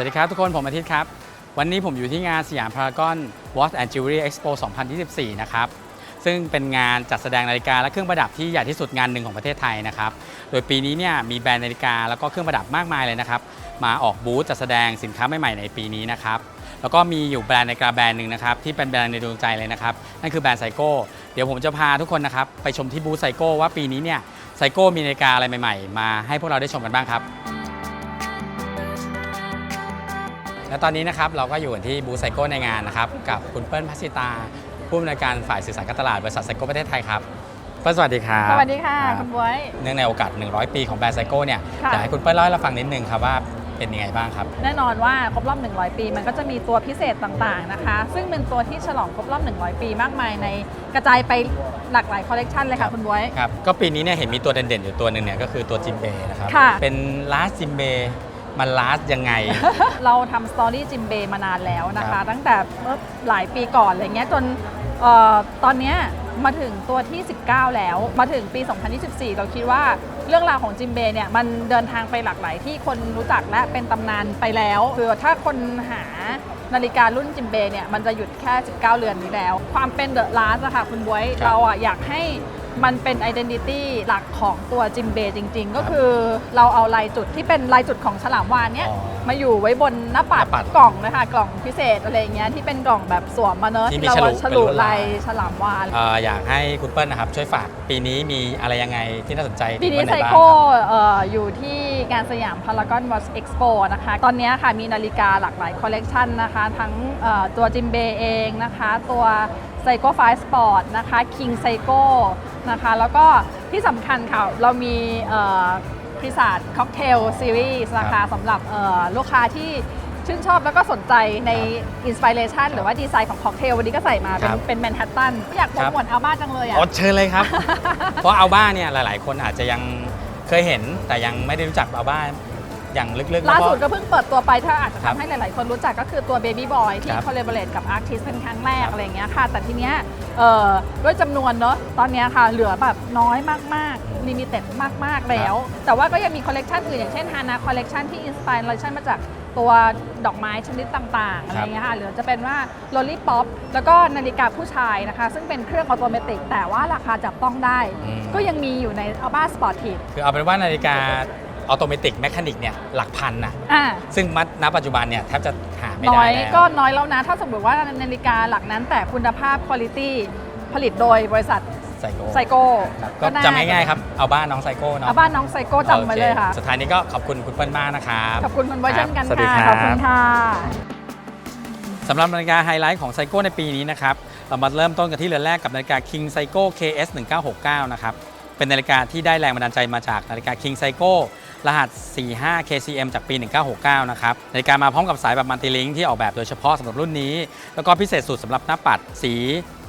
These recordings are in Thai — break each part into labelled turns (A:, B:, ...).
A: วัสดีครับทุกคนผมอาทิตย์ครับ วันนี้ผมอยู่ที่งานสยามพารากอน Watch and Jewelry Expo 2024 นะครับ ซึ่งเป็นงานจัดแสดงนาฬิกาและเครื่องประดับที่ใหญ่ที่สุดงานหนึ่งของประเทศไทยนะครับ โดยปีนี้เนี่ยมีแบรนด์นาฬิกาแล้วก็เครื่องประดับมากมายเลยนะครับ มาออกบูธจัดแสดงสินค้าใหม่ๆในปีนี้นะครับ แล้วก็มีอยู่แบรนด์นาฬิกาแบรนด์หนึ่งนะครับที่เป็นแบรนด์ในดวงใจเลยนะครับนั่นคือแบรนด์ไซโก้เดี๋ยวผมจะพาทุกคนนะครับไปชมที่บูธไซโก้ว่าปีนี้เนี่ยไซโก้มีนาฬิกาอะไรใหม่ ๆ มาให้พวกเราได้ชมกันบ้างครับ และตอนนี้นะครับเราก็อยู่กันที่บูธไซโก้ในงานนะครับกับคุณเปิ้ลพัชสิตา ผู้อำนวยการฝ่ายสื่อสารการตลาดบริษัทไซโก้ประเทศไทยครับเปิ้ลสวัสดีครับ
B: สวัสดีค่ะ
A: รับ
B: คุณบวย
A: เนื่องในโอกาส 100 ปีของแบรนด์ไซโก้เนี่ย
B: ค่ะ
A: อยากให้คุณเปิ้ลเล่าให้เราฟังนิดนึงครับว่าเป็นยังไงบ้างครับ
B: แน่นอนว่าครบรอบ 100 ปี มันก็จะมีตัวพิเศษต่างๆนะคะ ซึ่งเป็นตัวที่ฉลองครบรอบ 100 ปีมากมายในกระจายไปหลากหลายคอลเลกชันเลยค่ะคุณบวย
A: ครับก็ปีนี้เนี่ยเห็นมีตัวเด่นๆอยู่ตัวหนึ่งเนี่ยก็คือตัวจิมเบนะครับ
B: ค่ะ
A: เป็นลาสจิมเบ มันลาสยังไง
B: เราทำสตอรี่จิมเบมานานแล้วนะ
A: ครั
B: คะ
A: บ
B: ตั้งแต่เมื่อหลายปีก่อนอะไรเงี้ยจนเอ่อตอนเนี้ยมาถึงตัวที่ 19 แล้ว มาถึงปี 2024 เราคิดว่าเรื่องราวของจิมเบเนี่ยมันเดินทางไปหลากหลายที่คนรู้จักและเป็นตำนานไปแล้วคือถ้าคนหานาฬิการุ่นจิมเบเนี่ยมันจะหยุดแค่ 19 เรือนนี้แล้ว ความเป็นเดอะลาสอะค่ะคุณบวย
A: ครับ
B: เราอะอยากให้ มันเป็นไอดีนิตี้หลักของตัวจิมเบจริง ๆ ก็คือเราเอาลายจุดที่เป็นลายจุดของฉลามวานเนี้ย
A: อ๋อ
B: มาอยู่ไว้บนหน้าปัด
A: หน้าปัด
B: กล่องนะคะกล่องพิเศษอะไรอย่างเงี้ยที่เป็นกล่องแบบสวมมาเนอะ
A: ที่มี
B: เรา
A: ฉลุ
B: ฉลุ
A: เป็นลวดลา
B: ลาย ยฉลามวาฬ
A: เอ่ออยากให้คุณเปิ้ลนะครับ ช่วยฝากปีนี้มีอะไรยังไงที่น่าสนใจ
B: ปีนี้
A: วัห
B: ไซ
A: บ้าง
B: โก้
A: ครับ
B: เอ่ออยู่ที่งานสยามพารากอนวอชเอ็กซ์โปนะคะ ตอนนี้ค่ะมีนาฬิกาหลากหลายคอลเลกชันนะคะ ทั้งเอ่อตัวจิมเบเองนะคะ ตัว ไซโก้ไฟสปอร์ตนะคะคิงไซโก้นะคะแล้วก็ที่สำคัญค่ะ เรามีพิซาดค็อกเทลซีรีส์นะ
A: ครั
B: คะ
A: บ
B: สำหรับเอ่อลูกค้าที่ชื่นชอบแล้วก็สนใจในอินสปิเรชันหรือว่าดีไซน์ของค็อกเทลวันนี้ก็ใส่มาเป็น
A: ครับ
B: เป็นแมนฮัตตันอยากโปรโมทอัลบ้าจังเลยอะ
A: อ๋อเชิญเลยครับ เพราะอัลบ้าเนี่ยหลาย ๆ คนอาจจะยังเคยเห็นแต่ยังไม่ได้รู้จักอัลบ้า อย่างลึกๆ
B: ล่า
A: แว
B: สุดก็เพิ่งเปิดตัวไปถ้าอาจจะ
A: ครับ
B: ทำให้หลาย ๆ คนรู้จักก็คือตัว Baby Boy ที่
A: ครับ
B: คอลเลบอเรตกับ Artist เป็นครั้งแรกอะไรอย่างเงี้ยค่ะ แต่ทีเนี้ยเอ่อด้วยจำนวนเนอะตอนเนี้ยค่ะ เหลือแบบน้อยมาก ๆ ลิมิเต็ดมาก ๆ แล้ว แต่ว่าก็ยังมีคอลเลกชันอื่นอย่างเช่น Hana Collection ที่อินสปายเลชันมาจากตัวดอกไม้ชนิดต่าง ๆ อะไรอย่างเงี้ยค่ะหรือจะเป็นว่า Lolly Pop แล้วก็นาฬิกาผู้ชายนะคะ ซึ่งเป็นเครื่องออโตเมติกแต่ว่าราคาจับต้องได้
A: อืม
B: ก็ยังมีอยู่ใน Alba Sportive
A: คือเอาเป็นว่านาฬิกา ออโตเมติกแมคานิกเนี่ยหลักพันนะ
B: อ่า
A: ซึ่งมัดณปัจจุบันเนี่ยแทบจะหาไม่
B: น้
A: ได้
B: อย
A: แล้ว
B: ก็น้อยแล้วนะ ถ้าสมมติว่านาฬิกาหลักนั้นแต่คุณภาพคุณภาพผลิตโดยบริษัท
A: ไซโก้
B: ไซโก้
A: ครับก็จำง่ายๆครับ เอาบ้านน้องไซโก้เนาะ
B: เอาบ้านน้องไซโก้จำไว้เลยค่ะ
A: โอสุดท้ายนี้ก็ขอบคุณคุณเปิ้ลมากนะครับ
B: ขอบคุณคุณบอยเช่นกัน
A: สวัสดี
B: ค่ะ
A: ครับ
B: ขอบคุณค่ะ
A: สำหรับนาฬิกาไฮไลท์ของไซโก้ในปีนี้นะครับ เรามาเริ่มต้นกันที่เรือนแรกกับนาฬิกา King Seiko KS 1969นะครับ เป็นนาฬิกาที่ได้แรงบันดาลใจมาจากนาฬิกา King Seiko รหัส 45 KCM จากปี 1969 นะครับ นาฬิกามาพร้อมกับสายแบบมัลติลิงที่ออกแบบโดยเฉพาะสำหรับรุ่นนี้ แล้วก็พิเศษสุดสำหรับหน้าปัดสี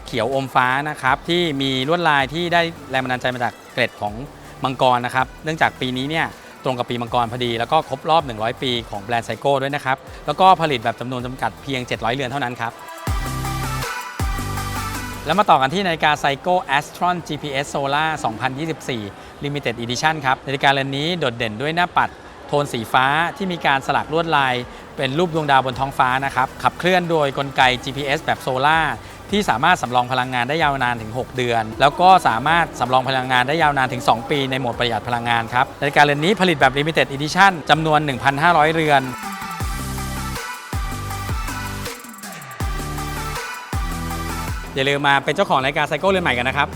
A: เขียวอมฟ้านะครับ ที่มีลวดลายที่ได้แรงบันดาลใจมาจากเกร็ดของมังกรนะครับ เนื่องจากปีนี้เนี่ยตรงกับปีมังกรพอดี แล้วก็ครบรอบ 100 ปีของแบรนด์ไซโก้ด้วยนะครับ แล้วก็ผลิตแบบจำนวนจำกัดเพียง 700 เรือนเท่านั้นครับ แล้วมาต่อกันที่นาฬิกาไซโก้ Astron GPS Solar 2024 Limited Edition ครับ นาฬิกาเรือนนี้โดดเด่นด้วยหน้าปัดโทนสีฟ้าที่มีการสลักลวดลาย เป็นรูปดวงดาวบนท้องฟ้านะครับ ขับเคลื่อนโดยกลไก GPS แบบโซล่าที่สามารถสำรองพลังงานได้ยาวนานถึง 6 เดือน แล้วก็สามารถสำรองพลังงานได้ยาวนานถึง 2 ปีในโหมดประหยัดพลังงานครับนาฬิกาเรือนนี้ผลิตแบบ Limited Edition จำนวน 1,500 เรือน อย่าลืมมาเป็นเจ้าของรายการไซโก้เรือนใหม่กันนะครับ